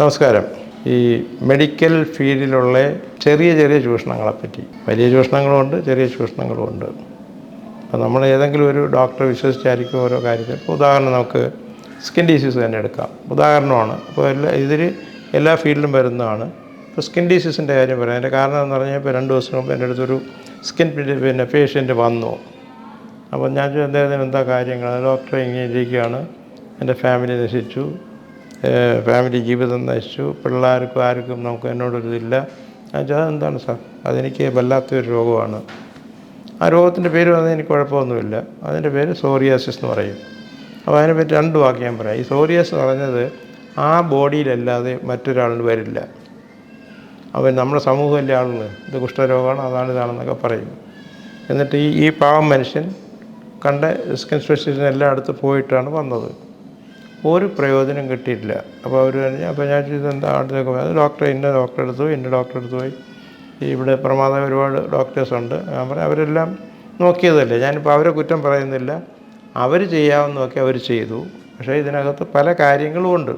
നമസ്കാരം. ഈ മെഡിക്കൽ ഫീൽഡിലുള്ള ചെറിയ ചെറിയ ചൂഷണങ്ങളെപ്പറ്റി. വലിയ ചൂഷണങ്ങളുമുണ്ട് ചെറിയ ചൂഷണങ്ങളുമുണ്ട്. അപ്പോൾ നമ്മൾ ഏതെങ്കിലും ഒരു ഡോക്ടറെ വിശ്വസിച്ചായിരിക്കും ഓരോ കാര്യത്തിൽ. ഇപ്പോൾ ഉദാഹരണം നമുക്ക് സ്കിൻ ഡിസീസ് തന്നെ എടുക്കാം. ഉദാഹരണമാണ്. അപ്പോൾ എല്ലാ ഇതിൽ എല്ലാ ഫീൽഡിലും വരുന്നതാണ്. ഇപ്പോൾ സ്കിൻ ഡിസീസിന്റെ കാര്യം പറയാം. അതിന്റെ കാരണം എന്ന് പറഞ്ഞാൽ ഇപ്പോൾ രണ്ട് ദിവസം മുമ്പ് എന്റെ അടുത്തൊരു സ്കിൻ പിന്നെ പേഷ്യന്റ് വന്നു. അപ്പോൾ ഞാൻ അദ്ദേഹത്തിന് എന്താ കാര്യങ്ങൾ ഡോക്ടറെ ഇങ്ങനെ ഇരിക്കുകയാണ്. എന്റെ ഫാമിലി നശിച്ചു. ഫാമിലി ജീവിതം നശിച്ചു. പിള്ളേർക്കും ആർക്കും നമുക്ക് എന്നോടൊരിതില്ല ചോദിച്ചാൽ എന്താണ് സാർ? അതെനിക്ക് വല്ലാത്തൊരു രോഗമാണ്. ആ രോഗത്തിന്റെ പേര് വന്നാൽ എനിക്ക് കുഴപ്പമൊന്നുമില്ല. അതിന്റെ പേര് സോറിയാസിസ് എന്ന് പറയും. അപ്പോൾ അതിനെപ്പറ്റി രണ്ട് വാക്ക് ഞാൻ പറയാം. ഈ സോറിയാസ് എന്ന് പറഞ്ഞത് ആ ബോഡിയിലല്ലാതെ മറ്റൊരാളിന് വരില്ല അവൻ നമ്മുടെ സമൂഹത്തിലെ ആളുകൾ ഇത് കുഷ്ഠരോഗമാണ് അതാണ് ഇതാണെന്നൊക്കെ പറയും. എന്നിട്ട് ഈ ഈ പാവം മനുഷ്യൻ കണ്ട സ്കിൻ സ്പെഷ്യലിസ്റ്റിനെല്ലാം എല്ലായിടത്തും പോയിട്ടാണ് വന്നത്. ഒരു പ്രയോജനം കിട്ടിയിട്ടില്ല. അപ്പോൾ അവർ പറഞ്ഞു അപ്പോൾ ഞാൻ ചെയ്ത് എന്താ? അടുത്തൊക്കെ പോയി അത് ഡോക്ടറെ ഇന്ന ഡോക്ടറെ അടുത്ത് പോയി ഇന്ന ഡോക്ടറെ അടുത്ത് പോയി. ഇവിടെ പ്രമാദം ഒരുപാട് ഡോക്ടേഴ്സ് ഉണ്ട്. ഞാൻ പറഞ്ഞു അവരെല്ലാം നോക്കിയതല്ലേ? ഞാനിപ്പോൾ അവരെ കുറ്റം പറയുന്നില്ല. അവർ ചെയ്യാവുന്നതൊക്കെ അവർ ചെയ്തു. പക്ഷേ ഇതിനകത്ത് പല കാര്യങ്ങളും ഉണ്ട്.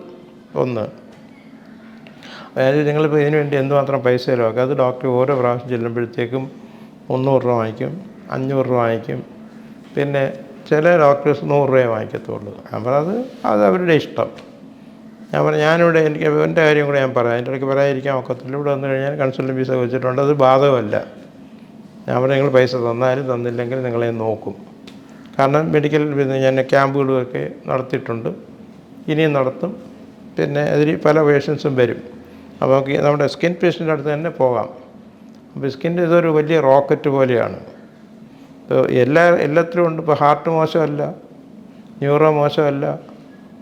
ഒന്ന് അതായത് നിങ്ങളിപ്പോൾ ഇതിനു വേണ്ടി എന്തുമാത്രം പൈസ ചിലവാക്കുക അത് ഡോക്ടർ ഓരോ പ്രാവശ്യം ചെല്ലുമ്പോഴത്തേക്കും മുന്നൂറ് രൂപ വാങ്ങിക്കും അഞ്ഞൂറ് രൂപ വാങ്ങിക്കും. പിന്നെ ചില ഡോക്ടേഴ്സ് നൂറ് രൂപയെ വാങ്ങിക്കത്തുള്ളൂ. അപ്പോൾ അത് അത് അവരുടെ ഇഷ്ടം. ഞാൻ പറഞ്ഞു ഞാനിവിടെ എനിക്ക് എന്റെ കാര്യം കൂടെ ഞാൻ പറയാം. എന്റെ ഇടയ്ക്ക് പറയാതിരിക്കാൻ ഒക്കത്തില്ല. ഇവിടെ വന്നു കഴിഞ്ഞാൽ കൺസൾട്ടൻ ഫീസ് വെച്ചിട്ടുണ്ട്. അത് ബാധകമല്ല. ഞാൻ പറഞ്ഞു നിങ്ങൾ പൈസ തന്നാലും തന്നില്ലെങ്കിൽ നിങ്ങളെ നോക്കും. കാരണം മെഡിക്കൽ ഞാൻ ക്യാമ്പുകളൊക്കെ നടത്തിയിട്ടുണ്ട്. ഇനിയും നടത്തും. പിന്നെ അതിൽ പല പേഷ്യൻസും വരും. അപ്പോൾ നമ്മുടെ സ്കിൻ പേഷ്യന്റെ അടുത്ത് തന്നെ പോകാം. അപ്പോൾ സ്കിന്റെ ഇതൊരു വലിയ റോക്കറ്റ് പോലെയാണ്. എല്ലാ എല്ലാത്തിലും ഉണ്ട്. ഇപ്പോൾ ഹാർട്ട് മോശമല്ല ന്യൂറോ മോശമല്ല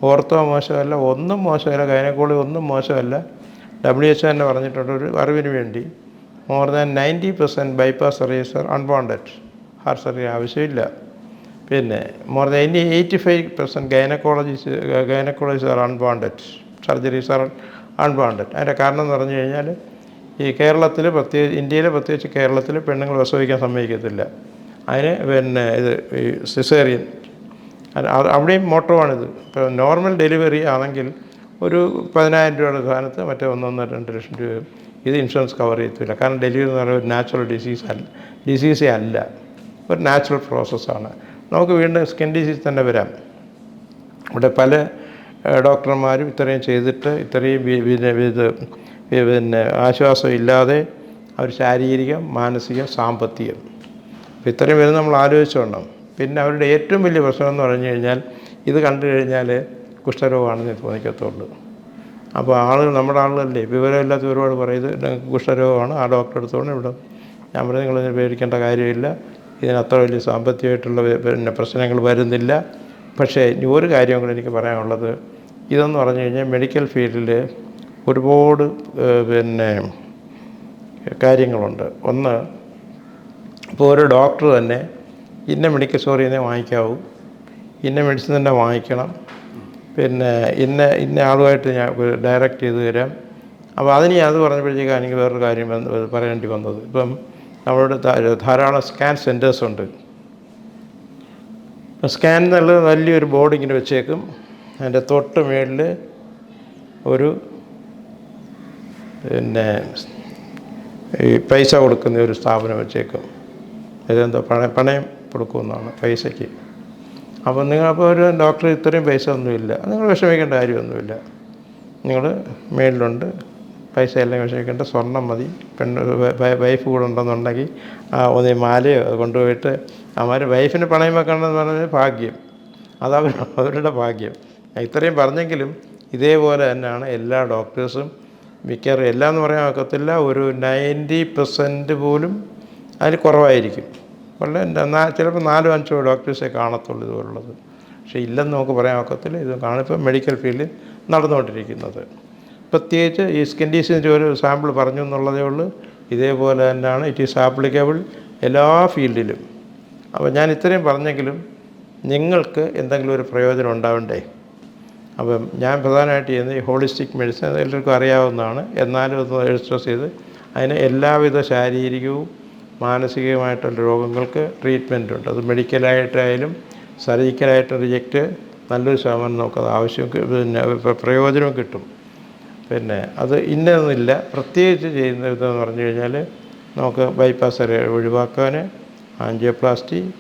ഓർത്തോ മോശമല്ല ഒന്നും മോശമല്ല ഗൈനക്കോളി ഒന്നും മോശമല്ല. ഡബ്ല്യു എച്ച് തന്നെ പറഞ്ഞിട്ടുണ്ട്. ഒരു അറിവിന് വേണ്ടി. More than ninety percent bypass surgeries are unwanted heart surgery ആവശ്യമില്ല. പിന്നെ more than eighty eighty five percent gynaecologies gynaecologies are unwanted surgeries are unwanted അതിന്റെ കാരണം എന്ന് പറഞ്ഞു കഴിഞ്ഞാൽ ഈ കേരളത്തിൽ പ്രത്യേകിച്ച് ഇന്ത്യയിൽ പ്രത്യേകിച്ച് കേരളത്തിൽ പെണ്ണുങ്ങൾ പ്രസവിക്കാൻ സമ്മതിക്കത്തില്ല. അതിന് പിന്നെ ഇത് ഈ സിസേറിയൻ അവിടെയും മോട്ടോവാണിത് ഇപ്പോൾ നോർമൽ ഡെലിവറി ആണെങ്കിൽ ഒരു പതിനായിരം രൂപയുടെ സാധനത്ത് മറ്റേ ഒന്നൊന്നര രണ്ട് ലക്ഷം രൂപ ഇത് ഇൻഷുറൻസ് കവർ ചെയ്യത്തില്ല. കാരണം ഡെലിവറി എന്ന് പറയുന്നത് ഒരു നാച്ചുറൽ ഡിസീസ് അല്ല. ഡിസീസേ അല്ല. ഒരു നാച്ചുറൽ പ്രോസസ്സാണ് നമുക്ക് വീണ്ടും സ്കിൻ ഡിസീസ് തന്നെ വരാം. ഇവിടെ പല ഡോക്ടർമാരും ഇത്രയും ചെയ്തിട്ട് ഇത്രയും ഇത് പിന്നെ ആശ്വാസം ഇല്ലാതെ അവർ ശാരീരികം മാനസികം സാമ്പത്തികം അപ്പോൾ ഇത്രയും പേര് നമ്മൾ ആലോചിച്ചോണം പിന്നെ അവരുടെ ഏറ്റവും വലിയ പ്രശ്നം എന്ന് പറഞ്ഞു കഴിഞ്ഞാൽ ഇത് കണ്ടു കഴിഞ്ഞാൽ കുഷ്ഠരോഗമാണെന്ന് തോന്നിക്കത്തുള്ളൂ. അപ്പോൾ ആളുകൾ നമ്മുടെ ആളുകളല്ലേ? വിവരമില്ലാത്ത ഒരുപാട് പറയും ഇത് നിങ്ങൾക്ക് കുഷ്ഠരോഗമാണ് ആ ഡോക്ടറെ അടുത്തോണ്ട് ഇവിടെ ഞാൻ പറഞ്ഞു നിങ്ങളിതിന് പേടിക്കേണ്ട കാര്യമില്ല. ഇതിനത്ര വലിയ സാമ്പത്തികമായിട്ടുള്ള പിന്നെ പ്രശ്നങ്ങൾ വരുന്നില്ല. പക്ഷേ ഇനി ഒരു കാര്യം കൂടെ എനിക്ക് പറയാനുള്ളത്. ഇതെന്ന് പറഞ്ഞു കഴിഞ്ഞാൽ മെഡിക്കൽ ഫീൽഡിൽ ഒരുപാട് പിന്നെ കാര്യങ്ങളുണ്ട്. ഒന്ന് ഇപ്പോൾ ഒരു ഡോക്ടർ തന്നെ ഇന്ന മെഡിക്കൽ സ്റ്റോറിൽ നിന്നേ വാങ്ങിക്കാവൂ ഇന്ന മെഡിസിൻ തന്നെ വാങ്ങിക്കണം പിന്നെ ഇന്ന ഇന്ന ആളുമായിട്ട് ഞാൻ ഡയറക്റ്റ് ചെയ്ത് തരാം. അപ്പോൾ അതിന് അത് പറഞ്ഞപ്പോഴത്തേക്കാണ് എനിക്ക് വേറൊരു കാര്യം പറയേണ്ടി വന്നത്. ഇപ്പം നമ്മളുടെ ധാരാളം സ്കാൻ സെന്റേഴ്സ് ഉണ്ട്. സ്കാൻ എന്നുള്ളത് വലിയൊരു ബോർഡ് ഇങ്ങനെ വെച്ചേക്കും. അതിന്റെ തൊട്ട് മേളിൽ ഒരു പിന്നെ ഈ പൈസ കൊടുക്കുന്ന ഒരു സ്ഥാപനം വെച്ചേക്കും. ഇതെന്തോ പണ പണയം കൊടുക്കുമെന്നാണ് പൈസയ്ക്ക്. അപ്പോൾ ഒരു ഡോക്ടർ ഇത്രയും പൈസ ഒന്നുമില്ല. നിങ്ങൾ വിഷമിക്കേണ്ട കാര്യമൊന്നുമില്ല. നിങ്ങൾ മേളിലുണ്ട് പൈസ എല്ലാം വിഷമിക്കേണ്ട. സ്വർണം മതി. പെണ്ണ് വൈഫ് കൂടെ ഉണ്ടെന്നുണ്ടെങ്കിൽ ഒന്നേ മാലയോ കൊണ്ടുപോയിട്ട് അവന്മാർ വൈഫിന് പണയം വെക്കണമെന്ന് പറഞ്ഞാൽ ഭാഗ്യം. അതവർ അവരുടെ ഭാഗ്യം. ഇത്രയും പറഞ്ഞെങ്കിലും ഇതേപോലെ തന്നെയാണ് എല്ലാ ഡോക്ടേഴ്സും മിക്കവാറും എല്ലാം എന്ന് പറയാൻ ഒക്കത്തില്ല. ഒരു നയന്റി പെർസെന്റ് പോലും അതിൽ കുറവായിരിക്കും. വളരെ നാ- ചിലപ്പോൾ നാലോ അഞ്ചോ ഡോക്ടേഴ്സേ കാണത്തുള്ളൂ ഇതുപോലുള്ളത്. പക്ഷേ ഇല്ലെന്ന് നമുക്ക് പറയാൻ ഒക്കത്തില്ല. ഇത് കാണിപ്പോൾ മെഡിക്കൽ ഫീൽഡിൽ നടന്നുകൊണ്ടിരിക്കുന്നത്. പ്രത്യേകിച്ച് ഈ സ്കിൻ ഡീസിന്റെ ഒരു സാമ്പിൾ പറഞ്ഞു എന്നുള്ളതേ ഉള്ളൂ. ഇതേപോലെ തന്നെയാണ്. ഇറ്റ് ഈസ് ആപ്ലിക്കബിൾ എല്ലാ ഫീൽഡിലും. അപ്പോൾ ഞാൻ ഇത്രയും പറഞ്ഞെങ്കിലും നിങ്ങൾക്ക് എന്തെങ്കിലും ഒരു പ്രയോജനം ഉണ്ടാവണ്ടേ? അപ്പം ഞാൻ പ്രധാനമായിട്ട് ചെയ്യുന്നത് ഈ ഹോളിസ്റ്റിക് മെഡിസിൻ എല്ലാവർക്കും അറിയാവുന്നതാണ്. എന്നാലും ഒന്ന് എക്സ്പ്രസ് ചെയ്ത് അതിന് എല്ലാവിധ ശാരീരികവും മാനസികവുമായിട്ടുള്ള രോഗങ്ങൾക്ക് ട്രീറ്റ്മെന്റ് ഉണ്ട്. അത് മെഡിക്കലായിട്ടായാലും സർജിക്കലായിട്ട് റിജക്റ്റ് നല്ലൊരു ശതമാനം നമുക്കത് ആവശ്യം പിന്നെ പ്ര- പ്രയോജനവും കിട്ടും. പിന്നെ അത് ഇന്നതൊന്നുമില്ല. പ്രത്യേകിച്ച് ചെയ്യുന്ന ഇതെന്ന് പറഞ്ഞു കഴിഞ്ഞാൽ നമുക്ക് ബൈപ്പാസ് ഒഴിവാക്കാൻ ആൻജിയോപ്ലാസ്റ്റി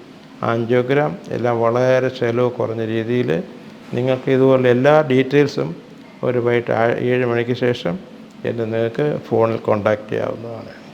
ആൻജിയോഗ്രാം എല്ലാം വളരെ ചിലവ് കുറഞ്ഞ രീതിയിൽ നിങ്ങൾക്ക് ഇതുപോലെ എല്ലാ ഡീറ്റെയിൽസും ഒരു വൈകിട്ട് ഏഴ് മണിക്ക് ശേഷം എന്നെ നിങ്ങൾക്ക് ഫോണിൽ കോൺടാക്റ്റ് ചെയ്യാവുന്നതാണ്.